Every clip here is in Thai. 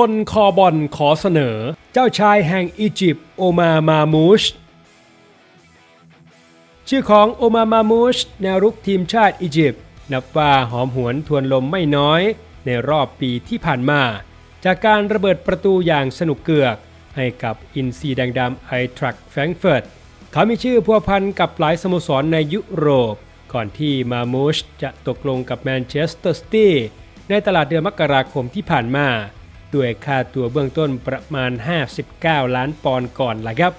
คนคอบอลขอเสนอ เจ้าชายแห่งอียิปต์โอมามามูชชื่อของโอมามามูชแนวรุกทีมชาติอียิปต์นับว่าหอมหวนทวนลมไม่น้อย ในรอบปีที่ผ่านมา จากการระเบิดประตูอย่างสนุกเกือก ให้กับอินซีแดงดำไอทรักแฟรงเฟิร์ตเขามีชื่อพัวพันกับหลายสโมสรในยุโรป ก่อนที่มามูชจะตกลงกับแมนเชสเตอร์ซิตี้ในตลาดเดือนมกราคมที่ผ่านมา ด้วยค่าตัวเบื้องต้นประมาณ 59 ล้านปอนด์ก่อนล่ะครับ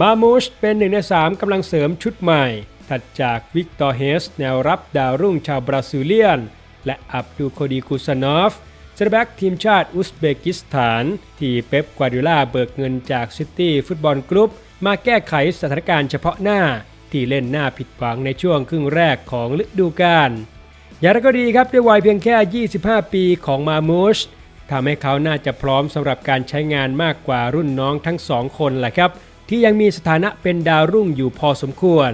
มามูชเป็นหนึ่งในสามกำลังเสริมชุดใหม่ ถัดจากวิกตอร์เฮสแนวรับดาวรุ่งชาวบราซิเลียน และอับดูโคดีกุซานอฟเซนแบ็กทีมชาติอุซเบกิสถาน ที่เป๊ปกวาดิโอลาเบิกเงินจากซิตี้ฟุตบอลกรุ๊ปมาแก้ไขสถานการณ์เฉพาะหน้า ที่เล่นหน้าผิดหวังในช่วงครึ่งแรกของฤดูกาลอย่างไรก็ดีครับด้วยวัยเพียงแค่ 25 ปีของมามูช ทำให้เขาน่าจะพร้อมสำหรับการใช้งานมากกว่ารุ่นน้องทั้งสองคนแหละครับ ที่ยังมีสถานะเป็นดาวรุ่งอยู่พอสมควร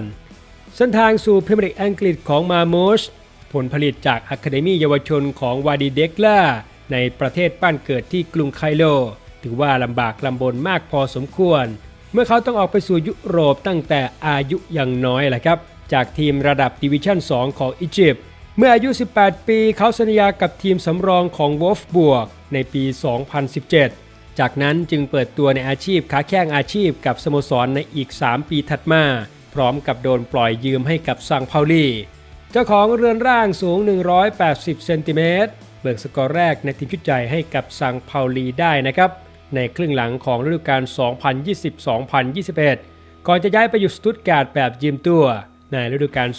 เส้นทางสู่พรีเมียร์ลีกอังกฤษของมาโมชผลผลิตจากอะคาเดมีเยาวชนของวาดีเด็กล่าในประเทศบ้านเกิดที่กรุงไคโรถือว่าลำบากลำบนมากพอสมควร เมื่อเขาต้องออกไปสู่ยุโรปตั้งแต่อายุยังน้อยแหละครับ จากทีมระดับดิวิชั่น 2 ของอียิปต์เมื่ออายุ 18 ปีเขาสัญญากับทีมสำรองของวอฟบวก ในปี 2017 จากนั้นจึงเปิดตัวในอาชีพค้าแข่งอาชีพกับสโมสรในอีก 3 ปีถัดมา พร้อมกับโดนปล่อยยืมให้กับซังเปาลีเจ้าของเรือนร่างสูง 180 เซนติเมตรเบิกสกอร์แรกในทีมชุดใหญ่ให้กับซังเปาลีได้นะครับ ในครึ่งหลังของฤดูกาล 2020-2021 ก่อนจะย้ายไปอยู่สตุตการ์ดแบบยืมตัว ในฤดูกาล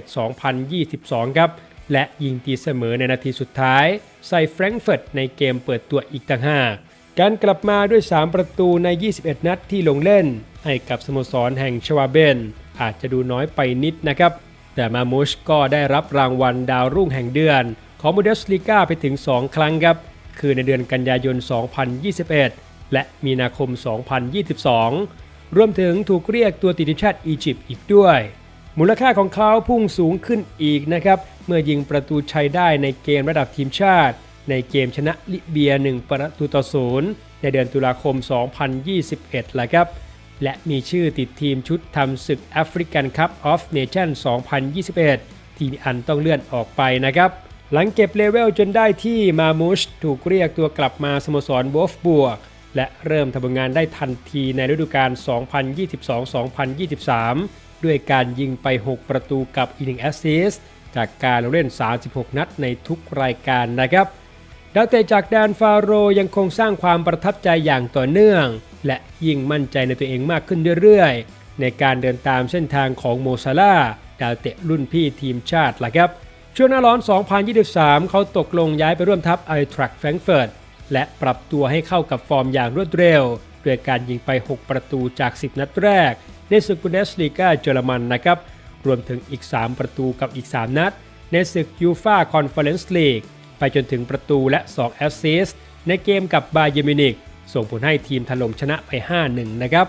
2021-2022 ครับ และยิงตีเสมอในนาทีสุดท้ายใส่แฟรงก์เฟิร์ตในเกมเปิดตัวอีกต่างหาก การกลับมาด้วย 3 ประตูใน 21 นัดที่ลงเล่น ให้กับสโมสรแห่งชวาเบน อาจจะดูน้อยไปนิดนะครับ แต่มามูชก็ได้รับรางวัลดาวรุ่งแห่งเดือน ของบูเดสลีกาไปถึง 2 ครั้งครับ คือในเดือนกันยายน 2021 และมีนาคม 2022 รวมถึงถูกเรียกตัวติดทีมชาติอียิปต์อีกด้วย มูลค่าของเขาพุ่งสูงขึ้นอีกนะครับ มื่อยิงประตูชัยได้ในเกมระดับทีมชาติ ในเกมชนะลิเบีย 1 ประตูต่อศูนย์ในเดือนตุลาคม 2021ละครับ และมีชื่อติดทีมชุดทำศึกแอฟริกันคัพออฟเนชั่น2021 ที่มีอันต้องเลื่อนออกไปนะครับ หลังเก็บเลเวลจนได้ที่มามูชถูกเรียกตัวกลับมาสโมสรวอฟบวก และเริ่มทำงานได้ทันทีในฤดูกาล 2022-2023 ด้วยการยิงไป 6 ประตูกับอีกหนึ่งแอสซิสต์ จากการลงเล่น 36 นัดในทุกรายการนะครับ ดาวเตะจากแดนฟาโรยังคงสร้างความประทับใจอย่างต่อเนื่อง และยิ่งมั่นใจในตัวเองมากขึ้นเรื่อยๆ ในการเดินตามเส้นทางของโมซาลาดาวเตะรุ่นพี่ทีมชาติล่ะครับ ช่วงหน้าร้อน 2023 เขาตกลงย้ายไปร่วมทัพไอทรักแฟรงเฟิร์ตและปรับตัวให้เข้ากับฟอร์มอย่างรวดเร็วด้วยการยิงไป 6 ประตูจาก 10 นัดแรก ในศึกบุนเดสลีกาเยอรมันนะครับ รวมถึงอีก 3 ประตูกับอีก 3 นัด ในศึกยูฟาคอนเฟอเรนซ์ลีกไปจนถึงประตูและ 2 แอสซิสต์ในเกมกับบาเยมินิกส่งผลให้ทีมถล่มชนะไป 5-1 นะครับ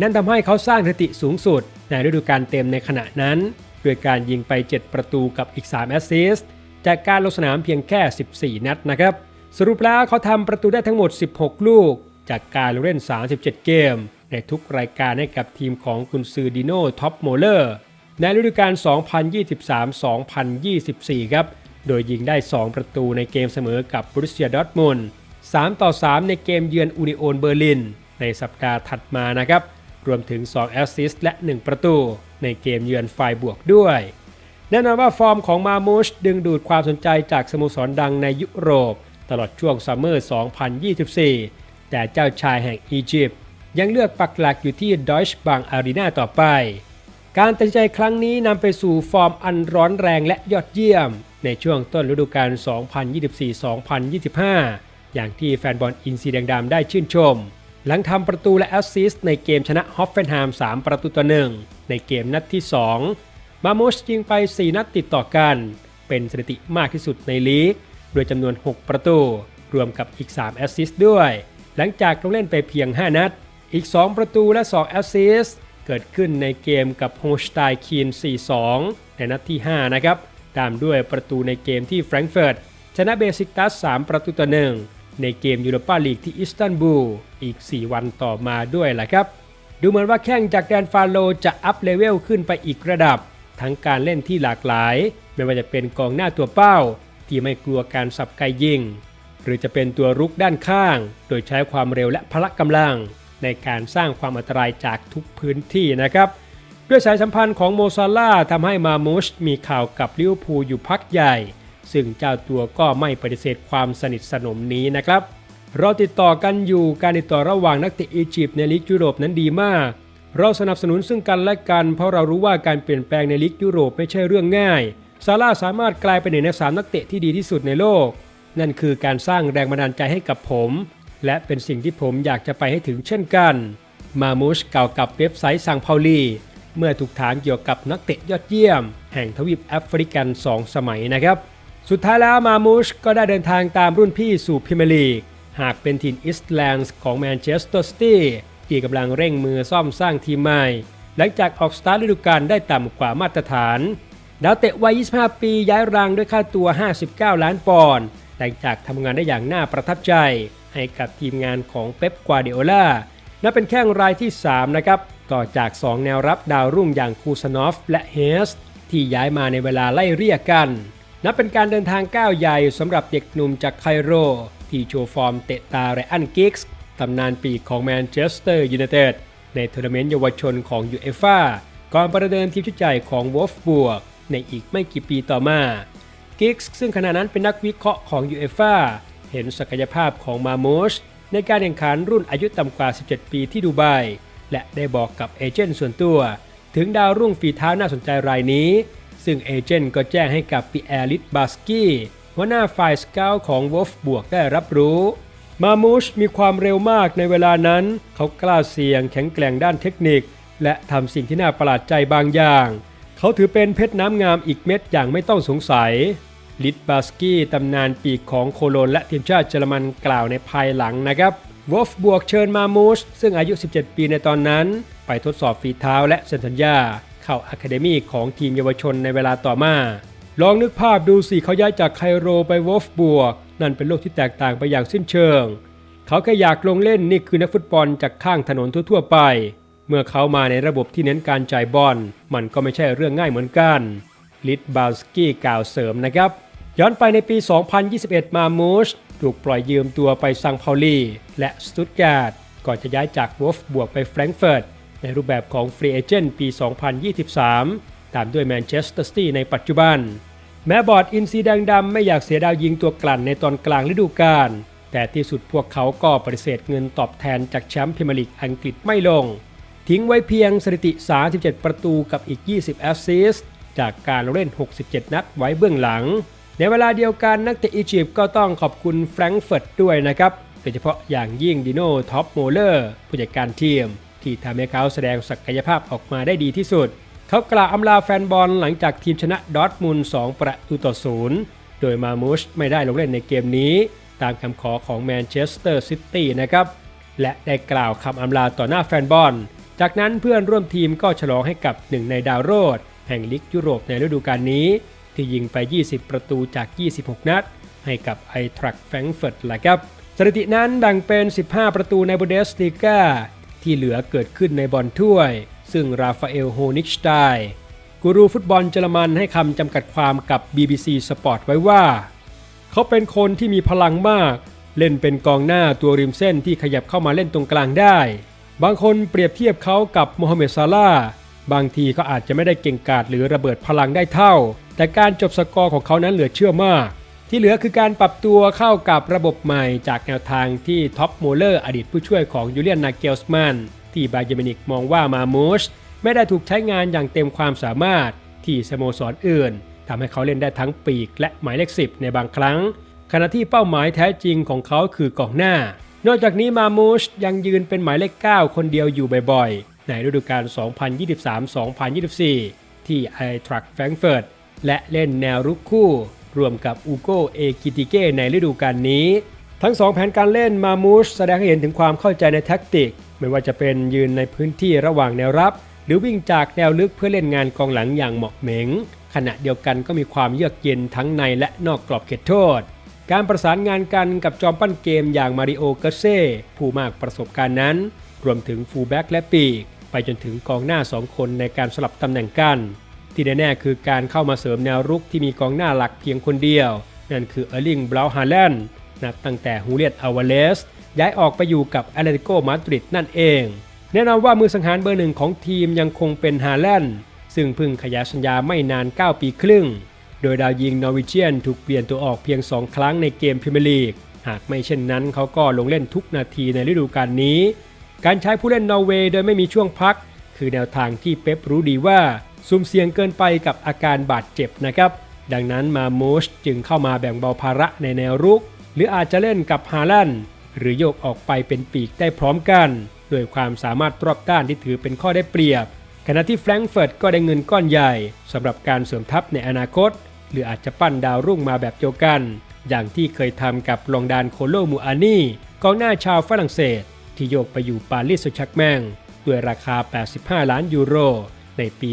นั่นทำให้เขาสร้างสถิติสูงสุด ในฤดูกาลเต็มในขณะนั้นด้วยการยิงไป 7 ประตูกับอีก 3 แอสซิสต์จากการลงสนามเพียงแค่ 14 นัดนะครับ สรุปแล้วเขาทำประตูได้ทั้งหมด 16 ลูก จากการเล่น 37 เกม ในทุกรายการให้กับทีมของกุนซือดิโน่ท็อปโมเลอร์ ในฤดูกาล 2023-2024 ครับ โดยยิงได้ 2 ประตูในเกมเสมอกับบรุสเซียดอร์ทมุนด์3ต่อ 3 ในเกมเยือนอูนิโอนเบอร์ลิน ในสัปดาห์ถัดมานะครับ รวมถึง 2 แอสซิสต์และ 1 ประตู ในเกมเยือนไฟบวกด้วย แน่นอนว่าฟอร์มของมามูชดึงดูดความสนใจจากสโมสรดังในยุโรป ตลอดช่วงซัมเมอร์ 2024 แต่เจ้าชายแห่งอียิปต์ยังเลือกปักหลักอยู่ที่ดอยช์บังอารีนาต่อไป การตัดสินใจครั้งนี้นำไปสู่ฟอร์มอันร้อนแรงและยอดเยี่ยม ในช่วงต้นฤดูกาล 2024-2025 อย่างที่แฟนบอลอินซีแดงดำได้ชื่นชม หลังทำประตูและแอสซิสต์ในเกมชนะฮอฟเฟนไฮม์3 ประตูต่อหนึ่งในเกมนัดที่ 2 มาโมชยิงไป 4 นัดติดต่อกัน เป็นสถิติมากที่สุดในลีกโดยจำนวน 6 ประตู รวมกับอีก 3 แอสซิสต์ด้วย หลังจากลงเล่นไปเพียง 5 นัด อีก 2 ประตูและ 2 แอสซิสต์ เกิดขึ้นในเกมกับโฮชไตคีน 4-2 ในนัดที่ 5 นะครับ ตามด้วยประตูในเกมที่แฟรงก์เฟิร์ตชนะเบซิกตัส 3 ประตูต่อหนึ่งในเกมยูโรปาลีกที่อิสตันบูลอีก 4 วันต่อมาด้วยแหละครับ ดูเหมือนว่าแข้งจากแดนฟาโลจะอัพเลเวลขึ้นไปอีกระดับ ทั้งการเล่นที่หลากหลาย ไม่ว่าจะเป็นกองหน้าตัวเป้า ที่ไม่กลัวการสับไกยิง หรือจะเป็นตัวรุกด้านข้าง โดยใช้ความเร็วและพละกำลัง ในการสร้างความอันตรายจากทุกพื้นที่นะครับด้วยสายสัมพันธ์ของโมซาล่าทำให้มามูชมีข่าวกับลิเวอร์พูลอยู่พักใหญ่ ซึ่งเจ้าตัวก็ไม่ปฏิเสธความสนิทสนมนี้นะครับ เราติดต่อกันอยู่การติดต่อระหว่างนักเตะอียิปต์ในลีกยุโรปนั้นดีมาก เราสนับสนุนซึ่งกันและกัน เพราะเรารู้ว่าการเปลี่ยนแปลงในลีกยุโรปไม่ใช่เรื่องง่ายซาร่าสามารถกลายเป็นหนึ่งในสามนักเตะที่ดีที่สุดในโลก นั่นคือการสร้างแรงบันดาลใจให้กับผม และเป็นสิ่งที่ผมอยากจะไปให้ถึงเช่นกัน มามูชกล่าวกับเว็บไซต์ซังเปาลีเมื่อถูกถามเกี่ยวกับนักเตะยอดเยี่ยม แห่งทวีปแอฟริกัน 2 สมัยนะครับ สุดท้ายแล้วมามูชก็ได้เดินทางตามรุ่นพี่สู่พรีเมียร์ลีก หากเป็นทีมอิสต์แลนด์ของแมนเชสเตอร์ซิตี้ที่กำลังเร่งมือซ่อมสร้างทีมใหม่ หลังจากออกสตาร์ทฤดูกาลได้ต่ำกว่ามาตรฐานดาวเตะวัย 25 ปีย้ายรังด้วยค่าตัว 59 ล้านปอนด์หลังจากทำงานได้อย่างน่าประทับใจ ให้กับทีมงานของเป๊ปกวาเดโอล่านับเป็นแข้งรายที่ 3 นะครับ ต่อจาก 2 แนวรับดาวรุ่งอย่างคูซานอฟและเฮสที่ย้ายมาในเวลาไล่เรียกกัน นับเป็นการเดินทางก้าวใหญ่สำหรับเด็กหนุ่มจากไคโร ที่โชว์ฟอร์มเตะตาไรอันกิกส์ตำนานปีกของแมนเชสเตอร์ยูไนเต็ดในทัวร์นาเมนต์เยาวชนของยูเอฟ่าก่อนประเดิมทีมชุดใหญ่ของวอฟบวกในอีกไม่กี่ปีต่อมากิกส์ซึ่งขณะนั้นเป็นนักวิเคราะห์ของยูเอฟ่า เห็นศักยภาพของมาโมชในการแข่งขันรุ่นอายุต่ำกว่า 17 ปีที่ดูไบและได้บอกกับเอเจนต์ส่วนตัว ถึงดาวรุ่งฝีเท้าน่าสนใจรายนี้ ซึ่งเอเจนต์ก็แจ้งให้กับปีแอริสบาสกี้หัวหน้าฝ่ายสเกลของวอฟบวกได้รับรู้มามูชมีความเร็วมากในเวลานั้น เขากล้าเสี่ยงแข็งแกร่งด้านเทคนิค และทำสิ่งที่น่าประหลาดใจบางอย่าง เขาถือเป็นเพชรน้ำงามอีกเม็ดอย่างไม่ต้องสงสัย ลิตบาสกี้ตำนานปีกของโคโลนและทีมชาติเยอรมันกล่าวในภายหลังนะครับวอฟบวกเชิญมามูชซึ่งอายุ 17 ปีในตอนนั้น ไปทดสอบฝีเท้าและเซ็นสัญญา เข้าอะคาเดมีของทีมเยาวชนในเวลาต่อมา ลองนึกภาพดูสิเขาย้ายจากไคโรไปวอฟบวก นั่นเป็นโลกที่แตกต่างไปอย่างสิ้นเชิง เขาแค่อยากลงเล่นนี่คือนักฟุตบอลจากข้างถนนทั่วๆไป เมื่อเขามาในระบบที่เน้นการจ่ายบอลมันก็ไม่ใช่เรื่องง่ายเหมือนกันลิตบาสกี้กล่าวเสริมนะครับ ย้อนไปในปี 2021 มามูชถูกปล่อยยืมตัวไปซังเปาลีและสตุตการ์ดก่อนจะย้ายจากวอฟบวกไปแฟรงก์เฟิร์ตในรูปแบบของฟรีเอเจนต์ปี 2023 ตามด้วยแมนเชสเตอร์ซิตี้ในปัจจุบัน แม้บอร์ดอินซีแดงดำไม่อยากเสียดาวยิงตัวกลั่นในตอนกลางฤดูกาลแต่ที่สุดพวกเขาก็ปฏิเสธเงินตอบแทนจากแชมป์พรีเมียร์ลีกอังกฤษไม่ลง ทิ้งไว้เพียงสถิติ 37 ประตูกับอีก 20 แอสซิสต์จากการเล่น 67 นัดไว้เบื้องหลัง ในเวลาเดียวกันนักเตะอียิปต์ก็ต้องขอบคุณแฟรงก์เฟิร์ตด้วยนะครับโดยเฉพาะอย่างยิ่งดิโน่ท็อปโมเลอร์ผู้จัดการทีม ที่ทำให้เขาแสดงศักยภาพออกมาได้ดีที่สุด เขากล่าวอำลาแฟนบอลหลังจากทีมชนะดอร์ทมุนด์2ประตูต่อศูนย์โดยมามูชไม่ได้ลงเล่นในเกมนี้ ตามคำขอของแมนเชสเตอร์ซิตี้นะครับและได้กล่าวคำอำลาต่อหน้าแฟนบอล จากนั้นเพื่อนร่วมทีมก็ฉลองให้กับหนึ่งในดาวโรดแห่งลีกยุโรปในฤดูกาลนี้ ที่ยิงไป 20 ประตูจาก 26 นัด ให้กับไอทรักแฟรงเฟิร์ตแหละครับ สถิตินั้นแบ่งเป็น 15 ประตูในบูเดสลีกาที่เหลือเกิดขึ้นในบอลถ้วย ซึ่งราฟาเอลโฮนิชไตน์กูรูฟุตบอลเยอรมันให้คำจำกัดความกับ BBC Sport ไว้ว่า เขาเป็นคนที่มีพลังมาก เล่นเป็นกองหน้าตัวริมเส้นที่ขยับเข้ามาเล่นตรงกลางได้ บางคนเปรียบเทียบเขากับโมฮัมเหม็ดซาลาบางทีเขาอาจจะไม่ได้เก่งกาจหรือระเบิดพลังได้เท่า แต่การจบสกอร์ของเขานั้นเหลือเชื่อมาก ที่เหลือคือการปรับตัวเข้ากับระบบใหม่จากแนวทางที่ท็อปโมเลอร์อดีตผู้ช่วยของยูเลียนนาเกลสมันที่บาเยมินิกมองว่ามามูชไม่ได้ถูกใช้งานอย่างเต็มความสามารถที่สโมสรอื่นทำให้เขาเล่นได้ทั้งปีกและหมายเลขสิบในบางครั้ง ขณะที่เป้าหมายแท้จริงของเขาคือกองหน้า นอกจากนี้มามูชยังยืนเป็นหมายเลข 9 คนเดียวอยู่บ่อยๆ ในฤดูกาล 2023-2024 ที่ไอทรักแฟรงเฟิร์ต และเล่นแนวรุกคู่รวมกับอูโกเอกิติเก้ในฤดูกาลนี้ ทั้งสองแผนการเล่นมามูชแสดงให้เห็นถึงความเข้าใจในแท็กติก ไม่ว่าจะเป็นยืนในพื้นที่ระหว่างแนวรับ หรือวิ่งจากแนวลึกเพื่อเล่นงานกองหลังอย่างเหมาะเหม็งขณะเดียวกันก็มีความเยือกเย็นทั้งในและนอกกรอบเขตโทษ การประสานงานกันกับจอมปั้นเกมอย่างมาริโอเกเซ่ผู้มากประสบการณ์นั้น รวมถึงฟูลแบ็กและปีก ไปจนถึงกองหน้า 2 คนในการสลับตำแหน่งกัน ที่แน่ๆคือการเข้ามาเสริมแนวรุกที่มีกองหน้าหลักเพียงคนเดียว นั่นคือเออร์ลิงบราวฮาแลนด์นับตั้งแต่ฮูเลียตอาวาเลสย้ายออกไปอยู่กับแอตเลติโกมาดริดนั่นเอง แน่นอนว่ามือสังหารเบอร์หนึ่งของทีมยังคงเป็นฮาแลนด์ซึ่งพิ่งขยายสัญญาไม่นาน 9 ปีครึ่ง โดยดาวยิงนอร์วิเชียนถูกเปลี่ยนตัวออกเพียง 2 ครั้งในเกมพรีเมียร์ลีก หากไม่เช่นนั้นเขาก็ลงเล่นทุกนาทีในฤดูกาลนี้ การใช้ผู้เล่นนอร์เวย์โดยไม่มีช่วงพัก คือแนวทางที่เป๊ปรู้ดีว่า ซุ่มเสี่ยงเกินไปกับอาการบาดเจ็บนะครับ ดังนั้นมาโมชจึงเข้ามาแบ่งเบาภาระในแนวรุก หรืออาจจะเล่นกับฮาลันหรือโยกออกไปเป็นปีกได้พร้อมกันด้วยความสามารถรอบด้านที่ถือเป็นข้อได้เปรียบ ขณะที่แฟรงก์เฟิร์ตก็ได้เงินก้อนใหญ่สำหรับการเสริมทัพในอนาคต หรืออาจจะปั้นดาวรุ่งมาแบบเดียวกัน อย่างที่เคยทำกับลองดานโคโลมูอานีกองหน้าชาวฝรั่งเศส ที่โยกไปอยู่ปารีสแซงต์แชร์กแมงด้วยราคา 85 ล้านยูโร ในปี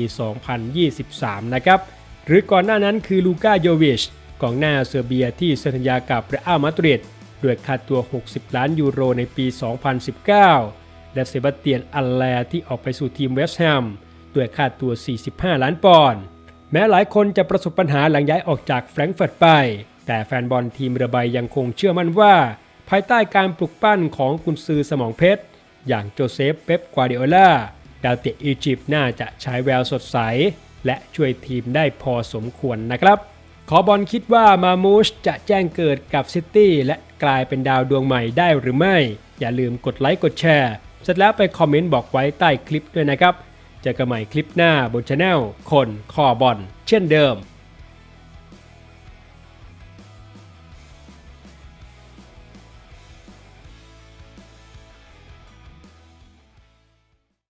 2023 นะครับ หรือก่อนหน้านั้นคือลูก้าโยวิชกองหน้าเซอร์เบียที่เซ็นสัญญากับเรอัลมาดริดด้วยค่าตัว 60 ล้านยูโรในปี 2019 และเซบาสเตียนอัลแลที่ออกไปสู่ทีมเวสต์แฮมด้วยค่าตัว 45 ล้านปอนด์แม้หลายคนจะประสบปัญหาหลังย้ายออกจากแฟรงก์เฟิร์ตไป แต่แฟนบอลทีมเรือใบยังคงเชื่อมั่นว่า ภายใต้การปลุกปั้นของกุนซือสมองเพชร อย่างโจเซฟ เป๊ป กวาดิโอลา ดาวเตะอียิปต์น่าจะใช้แววสดใส และช่วยทีมได้พอสมควรนะครับ ขอบอลคิดว่ามามูชจะแจ้งเกิดกับซิตี้และกลายเป็นดาวดวงใหม่ได้หรือไม่ อย่าลืมกดไลค์กดแชร์เสร็จแล้วไปคอมเมนต์บอกไว้ใต้คลิปด้วยนะครับ เจอกันใหม่คลิปหน้าบนช anel คนคอบอลเช่นเดิม